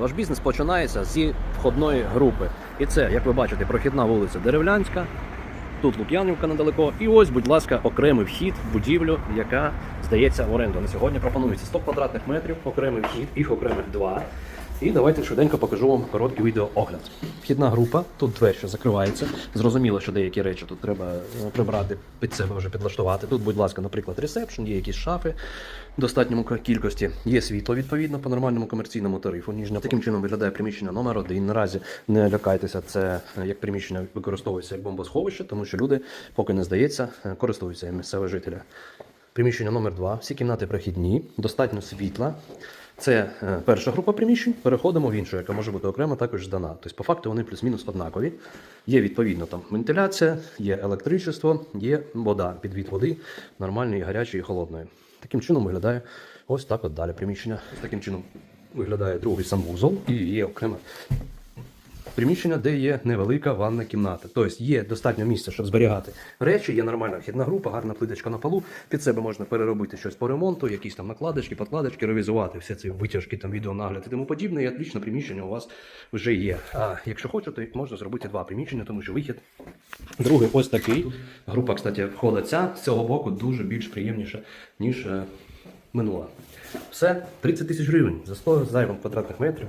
Ваш бізнес починається зі входної групи. І це, як ви бачите, прохідна вулиця Деревлянська. Тут Лук'янівка недалеко. І ось, будь ласка, окремий вхід в будівлю, яка здається в оренду. На сьогодні пропонується 100 квадратних метрів, окремий вхід, їх окремих два. І давайте швиденько покажу вам короткий відеоогляд. Вхідна група, тут двері ще закривається. Зрозуміло, що деякі речі тут треба е, прибрати під себе вже підлаштувати. Тут, будь ласка, наприклад, ресепшн, є якісь шафи в достатньому кількості. Є світло відповідно по нормальному комерційному тарифу. Ніжня таким чином виглядає приміщення номер один. Наразі не лякайтеся, це е, як приміщення використовується як бомбосховище, тому що люди, поки не здається, е, користуються місцеві жителі. Приміщення номер 2 Всі кімнати прохідні, достатньо світла. Це е, перша група приміщень. Переходимо в іншу, яка може бути окремо також здана. Тобто, по факту вони плюс-мінус однакові. Є відповідно там вентиляція, є електричество, є вода, підвід води нормальної, гарячої і холодної. Таким чином виглядає ось так от далі приміщення. Ось таким чином виглядає другий санвузол і є окреме приміщення, де є невелика ванна кімната. Тобто є достатньо місця, щоб зберігати речі, є нормальна вхідна група, гарна плиточка на полу. Під себе можна переробити щось по ремонту, якісь там накладочки, подкладочки, ревізувати, всі ці витяжки, там відеонагляд і тому подібне. І отлічне приміщення у вас вже є. А якщо хочете, можна зробити два приміщення, тому що вихід другий ось такий. Група, кстати, ця з цього боку дуже більш приємніша, ніж е, минула. Все, 30 тисяч гривень за 100 зайвих квадратних метрів.